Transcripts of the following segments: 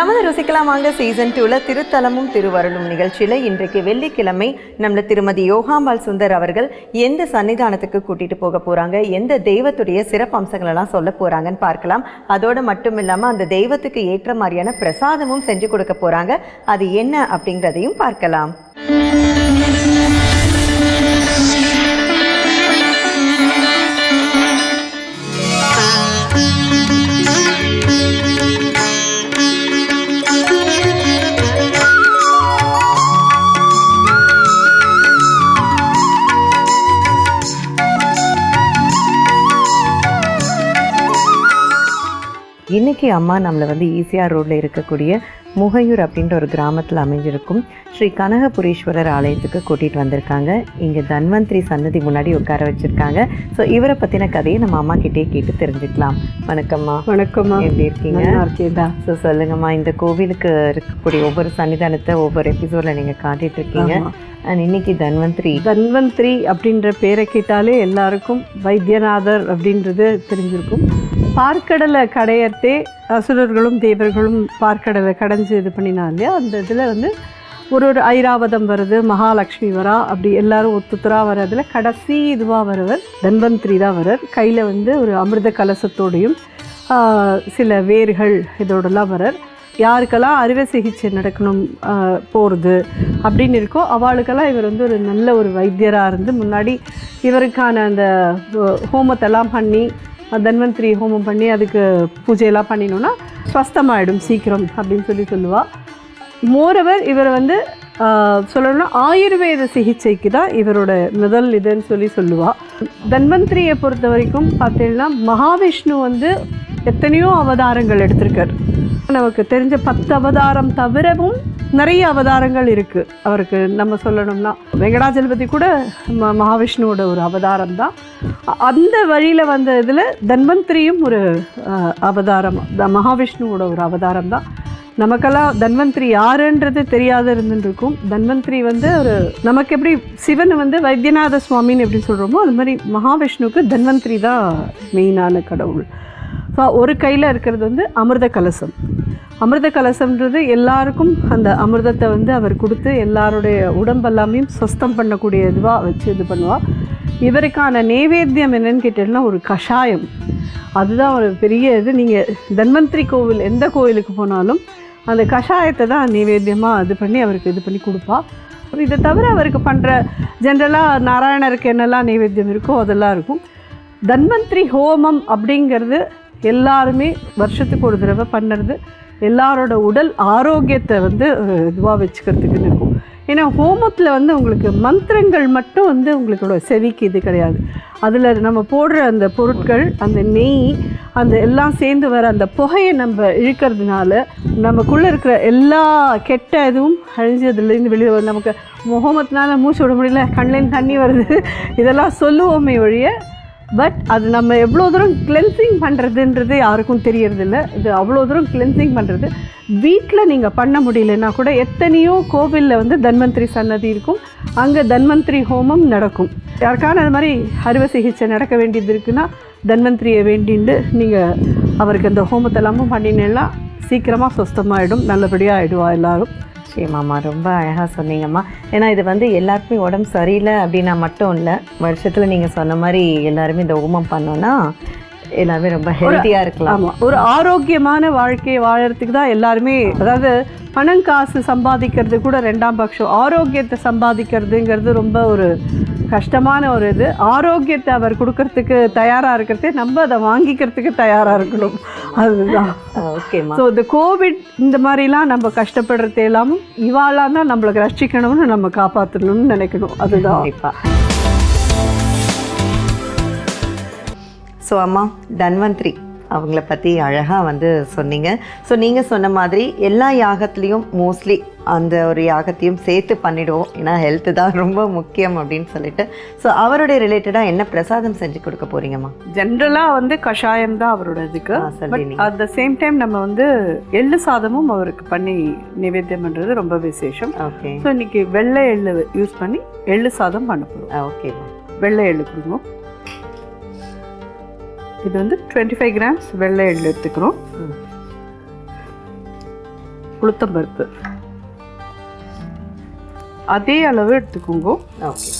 நமது ருசிக்கலாம் வாங்க. சீசன் டூவில் திருத்தலமும் திருவருளும் நிகழ்ச்சியில இன்றைக்கு வெள்ளிக்கிழமை நம்மள திருமதி யோகாம்பாள் சுந்தர் அவர்கள் எந்த சன்னிதானத்துக்கு கூட்டிட்டு போக போறாங்க எந்த தெய்வத்துடைய சிறப்பு அம்சங்களெல்லாம் சொல்ல போறாங்கன்னு பார்க்கலாம். அதோட மட்டும் இல்லாம அந்த தெய்வத்துக்கு ஏற்ற மாதிரியான பிரசாதமும் செஞ்சு கொடுக்க போறாங்க. அது என்ன அப்படிங்கிறதையும் பார்க்கலாம். இன்னைக்கு அம்மா நம்மளை வந்து ஈசிஆர் ரோட்ல இருக்கக்கூடிய முகையூர் அப்படின்ற ஒரு கிராமத்தில் அமைஞ்சிருக்கும். ஸ்ரீ கனகபுரீஸ்வரர் ஆலயத்துக்கு கூட்டிட்டு வந்திருக்காங்க. இங்க தன்வந்திரி சன்னதி முன்னாடி உட்கார வச்சிருக்காங்க. ஸோ இவரை பத்தின கதையை நம்ம அம்மா கிட்டே கேட்டு தெரிஞ்சுக்கலாம். வணக்கம்மா. வணக்கம்மா. எப்படி இருக்கீங்க? ஸோ சொல்லுங்கம்மா. இந்த கோவிலுக்கு இருக்கக்கூடிய ஒவ்வொரு சன்னிதானத்தை ஒவ்வொரு எபிசோட்ல நீங்க காட்டிட்டு இருக்கீங்க. அண்ட் இன்னைக்கு தன்வந்திரி. தன்வந்திரி அப்படின்ற பேரை கேட்டாலே எல்லாருக்கும் வைத்தியநாதர் அப்படின்றது தெரிஞ்சிருக்கும். பார்க்கடலை கடையத்தே அசுரர்களும் தேவர்களும் பார்க்கடலை கடைஞ்சு இது பண்ணினா இல்லையா? அந்த இதில் வந்து ஒரு ஒரு ஐராவதம் வருது மகாலட்சுமி வரா அப்படி எல்லாரும் ஒத்துத்தராக வர்றதுல கடைசி இதுவாக வரவர் தன்வந்திரி தான் வரர் கையில் வந்து ஒரு அமிர்த கலசத்தோடையும் சில வேர்கள் இதோடலாம் வரர் யாருக்கெல்லாம் அறுவை சிகிச்சை நடக்கணும் போகிறது அப்படின்னு இருக்கோ அவளுக்கெல்லாம் இவர் வந்து ஒரு நல்ல ஒரு வைத்தியராக இருந்து முன்னாடி இவருக்கான அந்த ஹோமத்தெல்லாம் பண்ணி தன்வந்திரி ஹோமம் பண்ணி அதுக்கு பூஜையெல்லாம் பண்ணினோன்னா ஸ்வஸ்தமாயிடும் சீக்கிரம் அப்படின்னு சொல்லி சொல்லுவாள் மோரவர் இவர் வந்து சொல்லணும்னா ஆயுர்வேத சிகிச்சைக்கு தான் இவரோட முதல் இதுன்னு சொல்லி சொல்லுவாள் தன்வந்திரியை பொறுத்த வரைக்கும் பார்த்தீங்கன்னா மகாவிஷ்ணு வந்து எத்தனையோ அவதாரங்கள் எடுத்திருக்கார். நமக்கு தெரிஞ்ச பத்து அவதாரம் தவிரவும் நிறைய அவதாரங்கள் இருக்குது அவருக்கு நம்ம சொல்லணும்னா வெங்கடாஜலபதி கூட ம- மகாவிஷ்ணுவோட ஒரு அவதாரம் தான் அந்த வழியில் வந்த இதில் தன்வந்திரியும் ஒரு அவதாரம் த- மகாவிஷ்ணுவோட ஒரு அவதாரம் தான் நமக்கெல்லாம் தன்வந்திரி யாருன்றது தெரியாத இருந்துருக்கும். தன்வந்திரி வந்து ஒரு நமக்கு எப்படி சிவன் வந்து வைத்தியநாத சுவாமின்னு எப்படி சொல்கிறோமோ அது மாதிரி மகாவிஷ்ணுவுக்கு தன்வந்திரி தான் மெயினான கடவுள். ஸோ ஒரு கையில் இருக்கிறது வந்து அமிர்த கலசம் அமிர்த கலசம்ன்றது எல்லாருக்கும் அந்த அமிர்தத்தை வந்து அவர் கொடுத்து எல்லாருடைய உடம்பெல்லாமே சுஸ்தம் பண்ணக்கூடிய இதுவாக வச்சு இது பண்ணுவாள் இவருக்கான நைவேத்தியம் என்னன்னு கேட்டீங்கன்னா ஒரு கஷாயம். அதுதான் ஒரு பெரிய இது. நீங்கள் தன்வந்திரி கோவில் எந்த கோவிலுக்கு போனாலும் அந்த கஷாயத்தை தான் நைவேத்தியமாக இது பண்ணி அவருக்கு இது பண்ணி கொடுப்பா. அப்புறம் இதை தவிர அவருக்கு பண்ணுற ஜென்ரலாக நாராயணருக்கு என்னெல்லாம் நைவேத்தியம் இருக்கோ அதெல்லாம் இருக்கும். தன்வந்திரி ஹோமம் அப்படிங்கிறது எல்லாருமே வருஷத்துக்கு ஒரு தடவை பண்ணுறது. எல்லாரோட உடல் ஆரோக்கியத்தை வந்து இதுவாக வச்சுக்கிறதுக்குன்னு இருக்கும். ஏன்னா ஹோமத்தில் வந்து உங்களுக்கு மந்திரங்கள் மட்டும் வந்து உங்களுக்கோட செவிக்கு இது கிடையாது. அதில் நம்ம போடுற அந்த பொருட்கள் அந்த நெய் அந்த எல்லாம் சேர்ந்து வர அந்த புகையை நம்ம இழுக்கிறதுனால நமக்குள்ளே இருக்கிற எல்லா கெட்ட இதுவும் அழிஞ்சதுலேருந்து வெளியே வரும் நமக்கு முகமத்தினால மூச்சு விட முடியல கண்ணிலேருந்து தண்ணி வருது. இதெல்லாம் சொல்லுவோமே ஒழிய பட் அது நம்ம எவ்வளோ தூரம் கிளென்சிங் பண்ணுறதுன்றது யாருக்கும் தெரியறதில்ல. இது அவ்வளோ தூரம் கிளென்சிங் பண்ணுறது வீட்டில் நீங்கள் பண்ண முடியலன்னா கூட எத்தனையோ கோவிலில் வந்து தன்வந்திரி சன்னதி இருக்கும். அங்கே தன்வந்திரி ஹோமம் நடக்கும். யாருக்கான அது மாதிரி அறுவை சிகிச்சை நடக்க வேண்டியது இருக்குன்னா தன்வந்திரியை வேண்டிண்டு நீங்கள் அவருக்கு அந்த ஹோமத்தை எல்லாமும் பண்ணினேன்னா சீக்கிரமாக சுஸ்தமாகிடும் நல்லபடியாக ஆகிடுவா எல்லோரும். நிச்சயமாம்மா ரொம்ப அழகாக சொன்னீங்கம்மா. ஏன்னா இது வந்து எல்லாருக்குமே உடம்பு சரியில்லை அப்படின்னா மட்டும் இல்லை வருஷத்தில் நீங்கள் சொன்ன மாதிரி எல்லாருமே இந்த ஹோமம் பண்ணோன்னா எல்லாருமே ரொம்ப ஹெல்த்தியாக இருக்கலாம். ஆமாம் ஒரு ஆரோக்கியமான வாழ்க்கையை வாழறதுக்கு தான் எல்லாருமே அதாவது பணம் காசு சம்பாதிக்கிறது கூட ரெண்டாம் பட்சம். ஆரோக்கியத்தை சம்பாதிக்கிறதுங்கிறது ரொம்ப ஒரு கஷ்டமான ஒரு இது. ஆரோக்கியத்தை அவர் கொடுக்கறதுக்கு தயாராக இருக்கிறதே நம்ம அதை வாங்கிக்கிறதுக்கு தயாராக இருக்கணும். அதுதான். ஓகேம்மா ஸோ இந்த கோவிட் இந்த மாதிரிலாம் நம்ம கஷ்டப்படுறது எல்லாமும் இவாளாக தான் நம்மளை ரட்சிக்கணும்னு நம்ம காப்பாற்றணும்னு நினைக்கணும். அதுதான். கண்டிப்பா. ஸோ அம்மா தன்வந்திரி அவங்கள பற்றி அழகாக வந்து சொன்னீங்க. ஸோ நீங்கள் சொன்ன மாதிரி எல்லா யாகத்துலேயும் மோஸ்ட்லி அந்த ஒரு யாகத்தையும் சேர்த்து பண்ணிடுவோம். ஏன்னா ஹெல்த்து தான் ரொம்ப முக்கியம் அப்படின்னு சொல்லிட்டு. ஸோ அவருடைய ரிலேட்டடாக என்ன பிரசாதம் செஞ்சு கொடுக்க போறீங்கம்மா ஜென்ரலாக வந்து கஷாயம் தான் அவரோட இதுக்கு. அட் த சேம் டைம் நம்ம வந்து எள்ளு சாதமும் அவருக்கு பண்ணி நிவேத்தியம் பண்ணுறது ரொம்ப விசேஷம். ஓகே ஸோ இன்னைக்கு வெள்ளை எள்ளு யூஸ் பண்ணி எள்ளு சாதம் பண்ண போகிறோம் ஓகேம்மா வெள்ளை எள்ளு கொடுங்க இது வந்து டுவெண்ட்டி ஃபைவ் கிராம்ஸ் வெள்ளை எள்ளு எடுத்துக்கிறோம். உளுத்தம்பருப்பு. அதே அளவு எடுத்துக்கோங்க. ஓகே.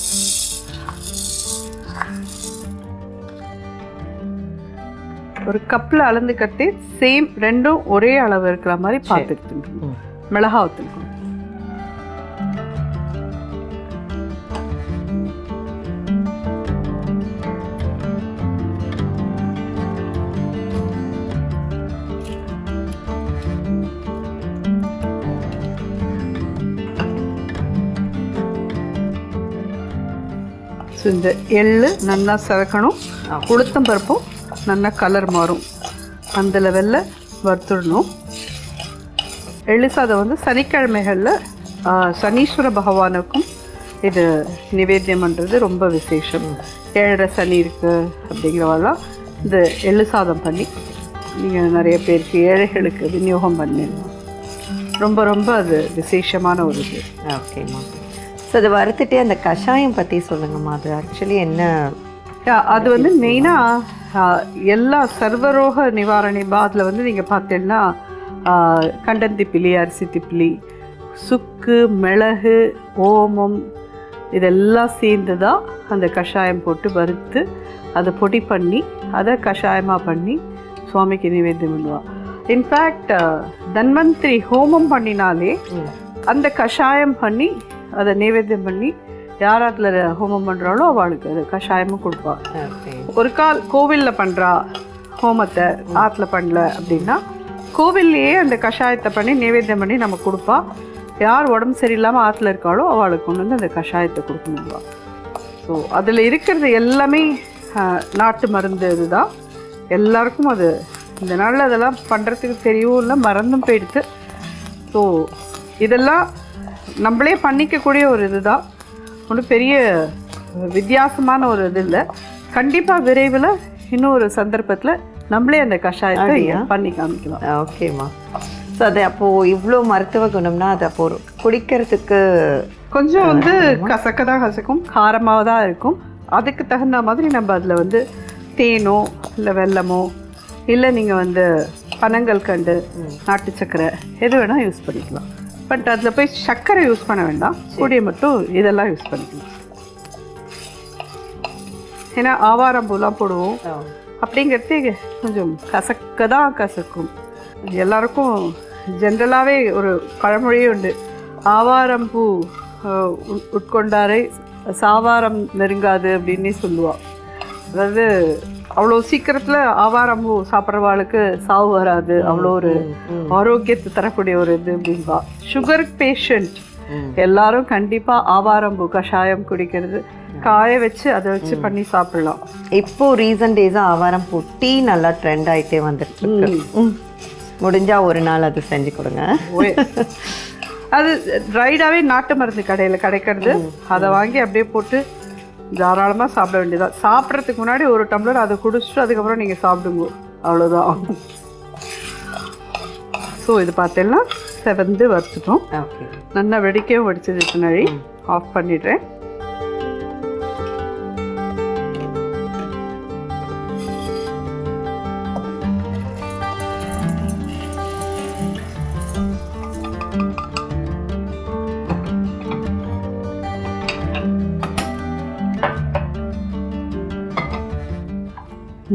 ஒரு கப்பில் அளந்துக்கட்டே சேம் ரெண்டும் ஒரே அளவு இருக்கிற மாதிரி பார்த்து எடுத்துக்கணும் மிளகா ஊற்றுக்கணும் ஸோ இந்த எள்ளு நல்லா சிவக்கணும் உளுத்தம் பருப்பும் நல்லா கலர் மாறும். அந்த லெவலில் வறுத்துடணும். எள்ளு சாதம் வந்து சனிக்கிழமைகளில் சனீஸ்வர பகவானுக்கும் இது நிவேத்தியம் பண்ணுறது ரொம்ப விசேஷம். ஏழரை சனி இருக்குது அப்படிங்கிறவெல்லாம் இந்த எள்ளு சாதம் பண்ணி நீங்கள் நிறைய பேருக்கு ஏழைகளுக்கு விநியோகம் பண்ணிடலாம். ரொம்ப ரொம்ப அது விசேஷமான ஒரு இது. ஓகேம்மா. ஸோ அதை வறுத்துட்டே அந்த கஷாயம் பற்றி சொல்லுங்கம்மா. அது ஆக்சுவலி என்ன? அது வந்து மெயினாக எல்லா சர்வரோக நிவாரணி அதில் வந்து நீங்கள் பார்த்தீங்கன்னா ஆ, கண்டன் திப்பிலி அரிசி திப்பிலி சுக்கு மிளகு ஓமம் இதெல்லாம் சேர்ந்து தான் அந்த கஷாயம் போட்டு வறுத்து அதை பொடி பண்ணி அதை கஷாயமாக பண்ணி சுவாமிக்கு நிவேத்தியம் பண்ணுவா இன்ஃபேக்ட் தன்வந்திரி ஹோமம் பண்ணினாலே அந்த கஷாயம் பண்ணி அதை நைவேத்தியம் பண்ணி யார் அதில் ஹோமம் பண்ணுறாளோ அவளுக்கு அது கஷாயமும் கொடுப்பா. ஒரு கால் கோவிலில் பண்ணுறா ஹோமத்தை ஆற்றுல பண்ணல அப்படின்னா கோவில்லையே அந்த கஷாயத்தை பண்ணி நைவேத்தியம் பண்ணி நம்ம கொடுப்பா. யார் உடம்பு சரியில்லாமல் ஆற்றுல இருக்காளோ அவளுக்கு கொண்டு வந்து அந்த கஷாயத்தை கொடுக்கணும்பா. ஸோ அதில் இருக்கிறது எல்லாமே நாட்டு மருந்து இதுதான் எல்லாருக்கும் அது இந்த நாளில் அதெல்லாம் பண்ணுறதுக்கு தெரியும் இல்லை மறந்தும் போயிடுது ஸோ இதெல்லாம் நம்மளே பண்ணிக்கக்கூடிய ஒரு இதுதான். ஒன்றும் பெரிய வித்தியாசமான ஒரு இது இல்லை. கண்டிப்பாக விரைவில் இன்னும் ஒரு சந்தர்ப்பத்தில் நம்மளே அந்த கஷாயத்தை பண்ணி காமிக்கலாம். ஓகேம்மா. ஸோ அது அப்போது இவ்வளோ மருத்துவ குணம்னா அது அப்போ ஒரு குடிக்கிறதுக்கு கொஞ்சம் வந்து கசக்க தான் கசக்கும் காரமாக தான் இருக்கும். அதுக்கு தகுந்த மாதிரி நம்ம அதில் வந்து தேனோ இல்லை வெல்லமோ இல்லை நீங்கள் வந்து பனங்கள் கண்டு நாட்டு சர்க்கரை எது வேணால் யூஸ் பண்ணிக்கலாம். பட் அதில் போய் சர்க்கரை யூஸ் பண்ண வேண்டாம். கூடிய மட்டும் இதெல்லாம் யூஸ் பண்ணிக்கலாம். ஏன்னா ஆவாரம்பூலாம் போடுவோம். அப்படிங்கிறது கொஞ்சம் கசக்க தான் கசக்கும். எல்லாருக்கும் ஜென்ரலாகவே ஒரு பழமொழியே உண்டு. ஆவாரம்பூ உட்கொண்டாரை சாவாரம் நெருங்காது அப்படின்னே சொல்லுவாள் அதாவது அவ்வளோ சீக்கிரத்தில் ஆவாரம்பூ சாப்பிட்றவாளுக்கு சாவு வராது. அவ்வளோ ஒரு ஆரோக்கியத்தை தரக்கூடிய ஒரு இது அப்படின்பா சுகர் பேஷண்ட் எல்லாரும் கண்டிப்பாக ஆவாரம்பூ கஷாயம் குடிக்கிறது. காய வச்சு அதை வச்சு பண்ணி சாப்பிடலாம். இப்போ ரீசன்ட் டேஸாக ஆவாரம் பூ டீ நல்லா ட்ரெண்ட் ஆயிட்டே வந்துட்டு இருக்கு. ம். முடிஞ்சா ஒரு நாள் அது செஞ்சு கொடுங்க. அது ட்ரைடாகவே நாட்டு மருந்து கடையில் கிடைக்கிறது. அதை வாங்கி அப்படியே போட்டு தாராளமாக சாப்பிட வேண்டியதான் சாப்பிட்றதுக்கு முன்னாடி ஒரு டம்ளர் அதை குடிச்சிட்டு அதுக்கப்புறம் நீங்கள் சாப்பிடுங்க. அவ்வளோதான் ஸோ இது பார்த்தீங்கன்னா செவந்து வறுத்துட்டோம். நல்லா வெடிக்கவும் வெடிச்சது பின்னாடி ஆஃப் பண்ணிடுறேன்.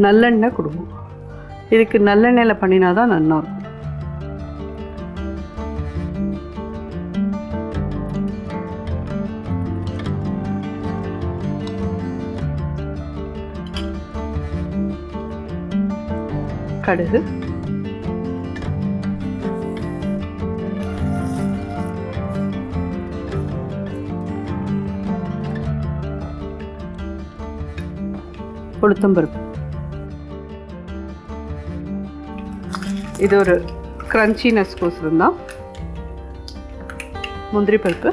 நல்லெண்ணெய் கொடுக்கும். இதுக்கு நல்லெண்ணெயில் பண்ணினா தான் நல்லா இருக்கும். கடுகு. உளுத்தம்பருப்பு. இது ஒரு கிரன்ச்சினஸ் கோசரம் தான் முந்திரி பருப்பு.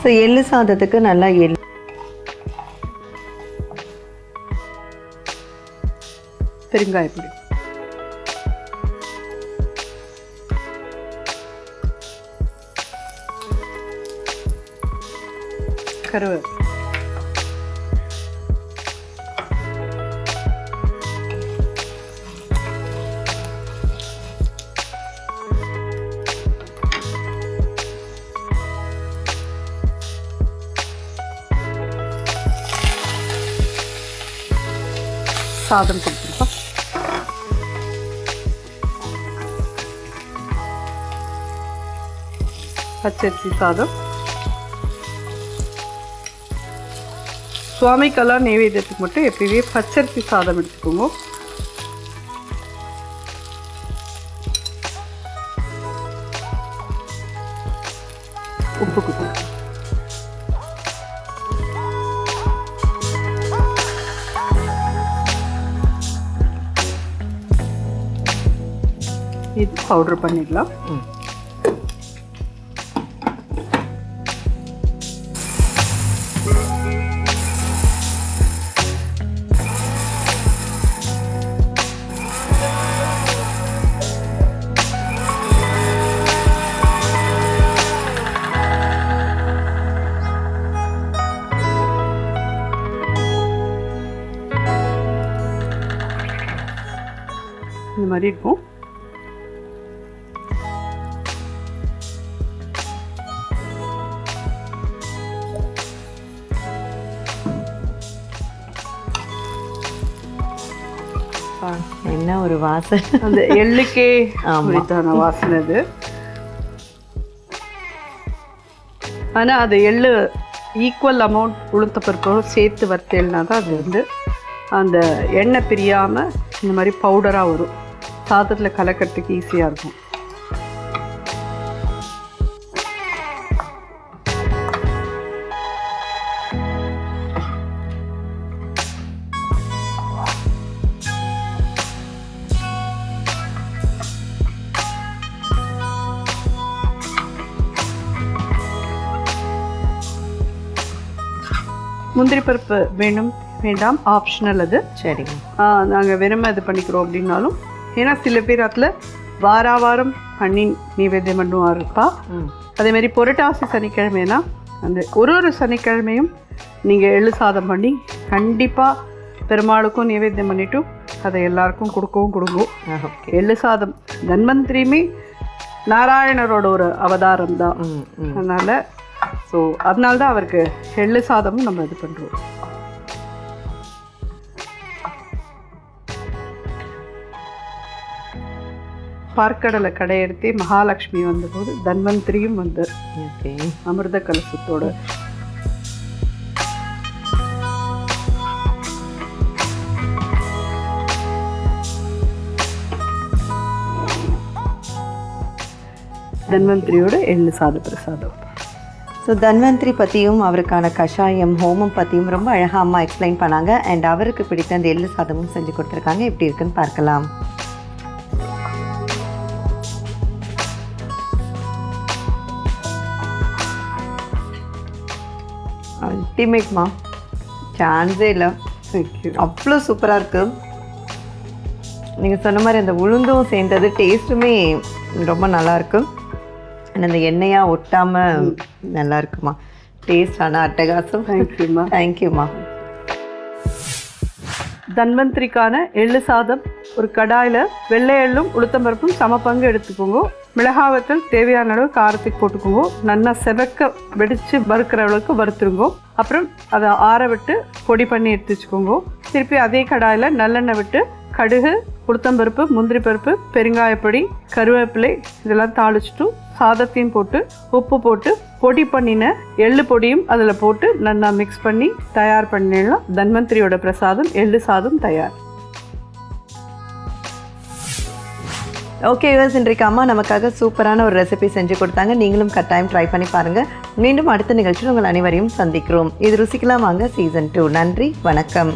ஸோ எள்ளு சாதத்துக்கு நல்லா எள் பெருங்காயப்பொடி. கருவை சாதம் கொடுத்துருக்கோம் பச்சரிசி சாதம் சுவாமிக்கெல்லாம் நெய்வேத்தியத்துக்கு மட்டும் எப்பயுமே பச்சரிசி சாதம் எடுத்துக்கோங்க. உப்பு இது பவுடர் பண்ணிடலாம். மாதிரி இருக்கும். என்ன ஒரு வாசனை? அந்த எள்ளுக்கே ஆமா. உரித்தான வாசனை அது. ஆனால் அது எள்ளு ஈக்குவல் அமௌண்ட் உளுத்த பருப்போடு சேர்த்து வறுத்தேல்னா தான் அது வந்து அந்த எண்ணெய் பிரியாமல் இந்த மாதிரி பவுடராக வரும். சாதத்தில் கலக்கிறதுக்கு ஈஸியாக இருக்கும். முந்திரி பருப்பு வேணும் வேண்டாம் ஆப்ஷனல் அது. சரிங்க. நாங்கள் வெறுமை இது பண்ணிக்கிறோம் அப்படின்னாலும் ஏன்னா சில பேர் அதில் வாரா வாரம் பண்ணி நைவேத்தியம் பண்ணுவா இருப்பா. ம். அதே மாதிரி புரட்டாசி சனிக்கிழமைனா அந்த ஒரு ஒரு சனிக்கிழமையும் நீங்கள் எள்ளு சாதம் பண்ணி கண்டிப்பாக பெருமாளுக்கும் நைவேத்தியம் பண்ணிட்டு அதை எல்லாருக்கும் கொடுக்கவும் கொடுக்கும் எள்ளு சாதம் தன்வந்திரியுமே நாராயணரோட ஒரு அவதாரம் தான். அதனால் ஸோ அதனால தான் அவருக்கு எள்ளு சாதமும் நம்ம இது பண்ணுறோம் பார்க்கடலை கடையெடுத்தே மகாலட்சுமி வந்தபோது தன்வந்திரியும் வந்து ஓகே. அமிர்த கலசத்தோட தன்வந்திரியோட எள்ளு சாத பிரசாதம். ஸோ தன்வந்திரி பற்றியும் அவருக்கான கஷாயம் ஹோமம் பற்றியும் ரொம்ப அழகாக அம்மா எக்ஸ்பிளைன் பண்ணாங்க. அண்ட் அவருக்கு பிடித்த அந்த எள்ளு சாதமும் செஞ்சு கொடுத்துருக்காங்க. எப்படி இருக்குன்னு பார்க்கலாம். அல்டிமேட்மா சான்ஸே இல்லை. அவ்வளோ சூப்பராக இருக்குது நீங்கள் சொன்ன மாதிரி அந்த உளுந்தும் சேர்ந்தது டேஸ்ட்டுமே ரொம்ப நல்லா இருக்கு. And அந்த எண்ணெயாக ஒட்டாமல் நல்லா இருக்குமா? டேஸ்ட் ஆனால் அட்டகாசம். தேங்க்யூம்மா தேங்க்யூம்மா தன்வந்திரிக்கான எள்ளு சாதம் ஒரு கடாயில் வெள்ளை எள்ளும் உளுத்தம்பருப்பும் சம பங்கு எடுத்துக்கோங்க. மிளகாவத்தல் தேவையான அளவு காரத்துக்கு போட்டுக்கோங்க. நல்லா செவக்க வெடித்து வறுக்கிற அளவுக்கு வறுத்துருங்கோ. அப்புறம் அதை ஆற விட்டு பொடி பண்ணி எடுத்து வச்சுக்கோங்க. திருப்பி அதே கடாயில் நல்லெண்ணெய் விட்டு கடுகு உளுத்தம்பருப்பு முந்திரி பருப்பு பெருங்காயப்பொடி கருவேப்பிலை இதெல்லாம் தாளிச்சிட்டு சாதத்தையும் போட்டு உப்பு போட்டு பொடி பண்ணின எள்ளு பொடியும் அதில் போட்டு நல்லா மிக்ஸ் பண்ணி தயார் பண்ணிடலாம். தன்வந்திரியோட பிரசாதம் எள்ளு சாதம் தயார். ஓகே யூஸ் இன்றைக்கு அம்மா நமக்காக சூப்பரான ஒரு ரெசிபி செஞ்சு கொடுத்தாங்க. நீங்களும் கட்டாயம் ட்ரை பண்ணி பாருங்கள் மீண்டும் அடுத்த நிகழ்ச்சியில் உங்கள் அனைவரையும் சந்திக்கிறோம். இது ருசிக்கலாம் வாங்க சீசன் டூ நன்றி வணக்கம்.